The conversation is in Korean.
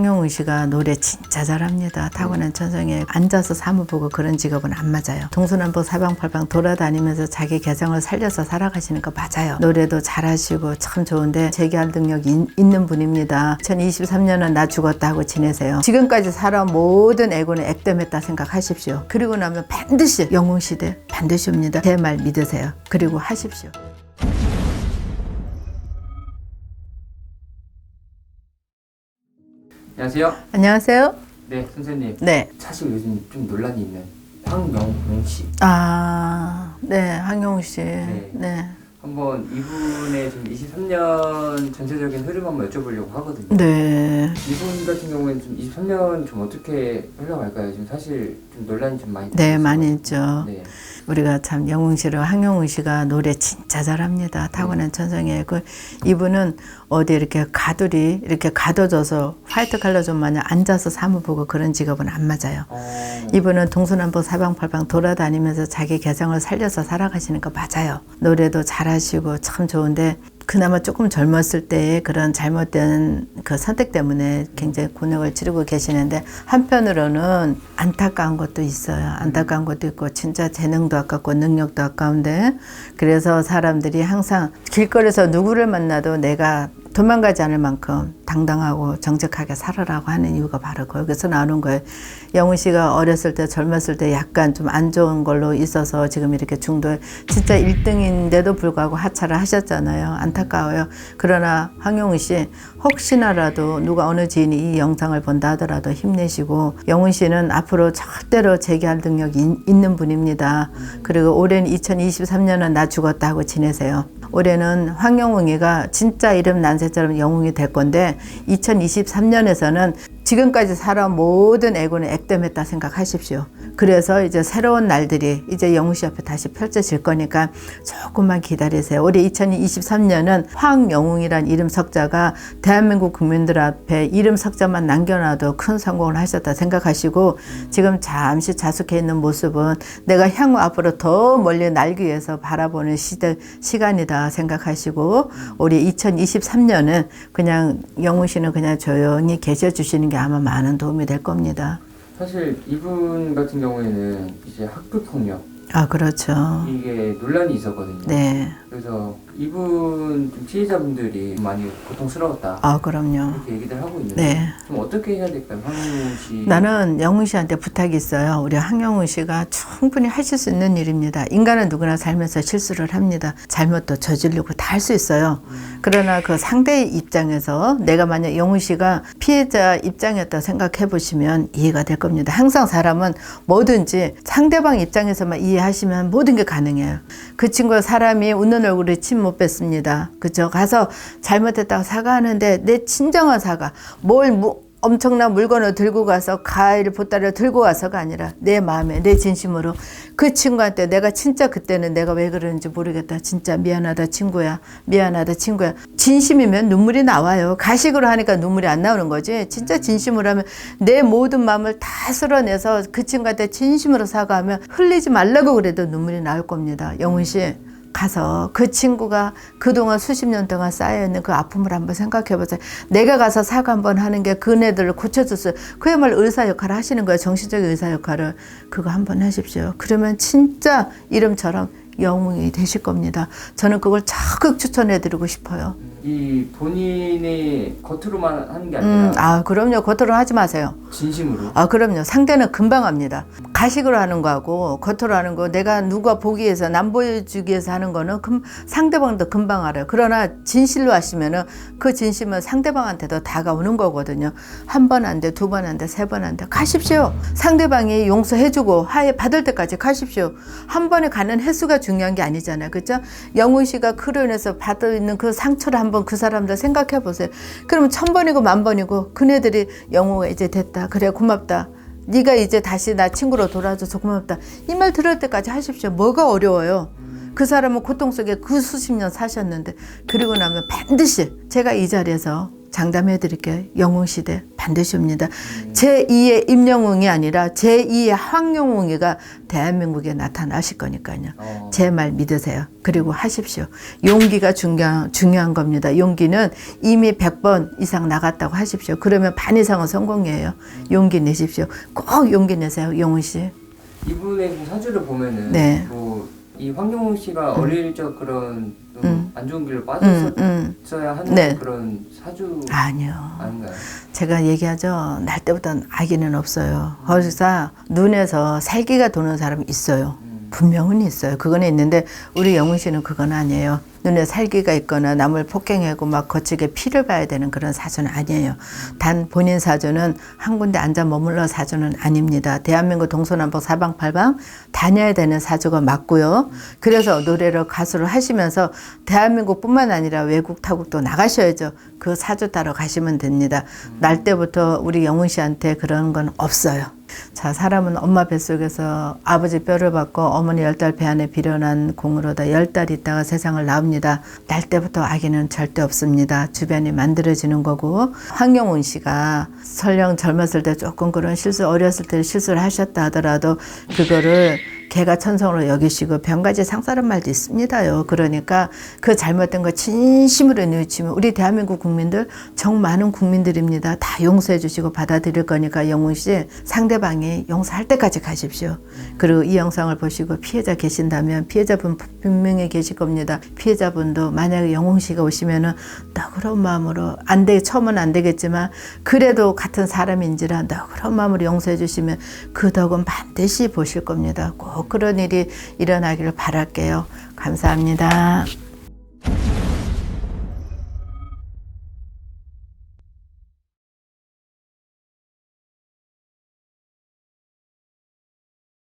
황영훈 씨가 노래 진짜 잘합니다. 타고난 천성에 앉아서 사무 보고 그런 직업은 안 맞아요. 동서남북 사방팔방 돌아다니면서 자기 개성을 살려서 살아가시는 거 맞아요. 노래도 잘하시고 참 좋은데 재기할 능력이 있- 있는 분입니다. 2023년은 나 죽었다 하고 지내세요. 지금까지 살아온 모든 애고는 액땜했다 생각하십시오. 그리고 나면 반드시 영웅 시대 반드시 옵니다. 제 말 믿으세요. 그리고 하십시오. 안녕하세요. 안녕하세요. 네, 선생님. 네. 사실 요즘 좀 논란이 있는 황영웅 씨. 아, 네, 황영우 씨. 네. 네. 한번 이분의 좀 23년 전체적인 흐름 한번 여쭤보려고 하거든요. 네. 이분 같은 경우에는 좀 23년 좀 어떻게 흘러갈까요? 지금 사실 좀 논란이 좀 많이 네, 많이. 있죠. 네. 우리가 참 영웅 씨를 황영웅 씨가 노래 진짜 잘합니다. 타고난 천성에 그 이분은 어디 이렇게 가두리 이렇게 가둬져서 화이트 칼라 좀 마냥 앉아서 사무 보고 그런 직업은 안 맞아요. 어, 이분은 동서남북 사방팔방 돌아다니면서 자기 개성을 살려서 살아가시는 거 맞아요. 노래도 잘 하시고 참 좋은데 그나마 조금 젊었을 때의 그런 잘못된 그 선택 때문에 굉장히 곤욕을 치르고 계시는데 한편으로는 안타까운 것도 있어요. 안타까운 것도 있고 진짜 재능도 아깝고 능력도 아까운데 그래서 사람들이 항상 길거리에서 누구를 만나도 내가 도망가지 않을 만큼 당당하고 정직하게 살아라고 하는 이유가 바로 거기서 나오는 거예요. 영훈 씨가 어렸을 때 젊었을 때 약간 좀 안 좋은 걸로 있어서 지금 이렇게 중도에 진짜 1등인데도 불구하고 하차를 하셨잖아요. 안타까워요. 그러나 황영훈 씨 혹시나라도 누가 어느 지인이 이 영상을 본다 하더라도 힘내시고 영훈 씨는 앞으로 절대로 재기할 능력이 있- 있는 분입니다. 그리고 올해는 2023년은 나 죽었다 하고 지내세요. 올해는 황영웅이가 진짜 이름 난세처럼 영웅이 될 건데 2023년에서는 지금까지 살아온 모든 애고는 액땜했다 생각하십시오. 그래서 이제 새로운 날들이 이제 영웅 씨 앞에 다시 펼쳐질 거니까 조금만 기다리세요. 올해 2023년은 황영웅이란 이름 석자가 대한민국 국민들 앞에 이름 석자만 남겨놔도 큰 성공을 하셨다 생각하시고 지금 잠시 자숙해 있는 모습은 내가 향후 앞으로 더 멀리 날기 위해서 바라보는 시대, 시간이다 생각하시고 우리 2023년은 그냥 영웅 씨는 그냥 조용히 계셔 주시는 게 아마 많은 도움이 될 겁니다. 사실 이분 같은 경우에는 이제 학교 폭력 아, 그렇죠. 이게 논란이 있었거든요. 네. 그래서 이분 좀 피해자분들이 많이 고통스러웠다. 아, 그럼요. 이렇게 얘기들 하고 있는데 네. 좀 어떻게 해야 될까요, 황영웅 씨? 나는 영훈 씨한테 부탁이 있어요. 우리 황영훈 씨가 충분히 하실 수 있는 일입니다. 인간은 누구나 살면서 실수를 합니다. 잘못도 저지르고 다 할 수 있어요. 그러나 그 상대의 입장에서 내가 만약 영훈 씨가 피해자 입장이었다 생각해 보시면 이해가 될 겁니다. 항상 사람은 뭐든지 상대방 입장에서만 이해 하시면 모든 게 가능해요. 그 친구가 사람이 웃는 얼굴에 침 못 뱉습니다. 그죠? 가서 잘못했다고 사과하는데 내 진정한 사과, 뭘 무, 엄청난 물건을 들고 가서 과일 보따리를 들고 가서가 아니라 내 마음에 내 진심으로 그 친구한테 내가 진짜 그때는 내가 왜 그러는지 모르겠다. 진짜 미안하다 친구야. 미안하다 친구야. 진심이면 눈물이 나와요. 가식으로 하니까 눈물이 안 나오는 거지. 진짜 진심으로 하면 내 모든 마음을 다 쓸어내서 그 친구한테 진심으로 사과하면 흘리지 말라고 그래도 눈물이 나올 겁니다. 영훈 씨 가서 그 친구가 그동안 수십 년 동안 쌓여있는 그 아픔을 한번 생각해 보세요. 내가 가서 사과 한번 하는 게 그네들을 고쳐줬어요. 그야말로 의사 역할을 하시는 거예요. 정신적인 의사 역할을. 그거 한번 하십시오. 그러면 진짜 이름처럼 영웅이 되실 겁니다. 저는 그걸 적극 추천해 드리고 싶어요. 이 본인이 겉으로만 하는 게 아니라 음, 아, 그럼요. 겉으로 하지 마세요. 진심으로 아, 그럼요. 상대는 금방 합니다. 가식으로 하는 거하고 겉으로 하는 거 내가 누가 보기 위해서 남 보여주기 위해서 하는 거는 금, 상대방도 금방 알아요. 그러나 진실로 하시면은 그 진심은 상대방한테도 다가오는 거거든요. 한 번 안 돼, 두 번 안 돼, 세 번 안 돼. 가십시오. 상대방이 용서해주고 하해 받을 때까지 가십시오. 한 번에 가는 횟수가 중요한 게 아니잖아요. 그죠? 영훈 씨가 인해서 받아 있는 그 상처를 한번 그 사람들 생각해 보세요. 그러면 천 번이고 만 번이고 그네들이 영호가 이제 됐다. 그래 고맙다. 네가 이제 다시 나 친구로 돌아줘서 고맙다. 이 말 들을 때까지 하십시오. 뭐가 어려워요? 그 사람은 고통 속에 그 수십 년 사셨는데 그리고 나면 반드시 제가 이 자리에서 장담해 드릴게요. 영웅 시대 반드시 옵니다. 제2의 임영웅이 아니라 제2의 황영웅이가 대한민국에 나타나실 거니까요. 어. 제말 믿으세요. 그리고 하십시오. 용기가 중요한, 중요한 겁니다. 용기는 이미 100번 이상 나갔다고 하십시오. 그러면 반 이상은 성공이에요. 용기 내십시오. 꼭 용기 내세요, 용훈 씨. 이분의 그 사주를 보면은 네. 뭐 이 황경호 씨가 어릴 적 그런 좀 음. 안 좋은 길을 음, 빠졌었어야 음. 하는 네. 그런 사주 아니요. 아닌가요? 제가 얘기하죠. 날 때부터 아기는 없어요. 거기서 눈에서 살기가 도는 사람이 있어요. 음. 분명은 있어요. 그거는 있는데 우리 영훈 씨는 그건 아니에요. 눈에 살기가 있거나 남을 폭행하고 막 거칠게 피를 봐야 되는 그런 사주는 아니에요. 단 본인 사주는 한 군데 앉아 머물러 사주는 아닙니다. 대한민국 동서남북 사방팔방 다녀야 되는 사주가 맞고요. 그래서 노래를 가수를 하시면서 대한민국뿐만 아니라 외국 타국도 나가셔야죠. 그 사주 따라 가시면 됩니다. 날 때부터 우리 영훈 씨한테 그런 건 없어요. 자, 사람은 엄마 뱃속에서 아버지 뼈를 받고 어머니 열 달 배 안에 비련한 공으로다 열 달 있다가 세상을 나옵니다. 날 때부터 아기는 절대 없습니다. 주변이 만들어지는 거고 황영훈 씨가 설령 젊었을 때 조금 그런 실수 어렸을 때 실수를 하셨다 하더라도 그거를 개가 천성으로 여기시고 병가지 상사란 말도 있습니다요. 그러니까 그 잘못된 거 진심으로 뉘우치면 우리 대한민국 국민들 정 많은 국민들입니다. 다 용서해 주시고 받아들일 거니까 영훈 씨 상대방이 용서할 때까지 가십시오. 그리고 이 영상을 보시고 피해자 계신다면 피해자분 분명히 계실 겁니다. 피해자분도 만약에 영웅 씨가 오시면은 너그러운 마음으로 안 돼, 처음은 안 되겠지만 그래도 같은 사람인지라 너그러운 마음으로 용서해 주시면 그 덕은 반드시 보실 겁니다. 꼭 그런 일이 일어나기를 바랄게요. 감사합니다.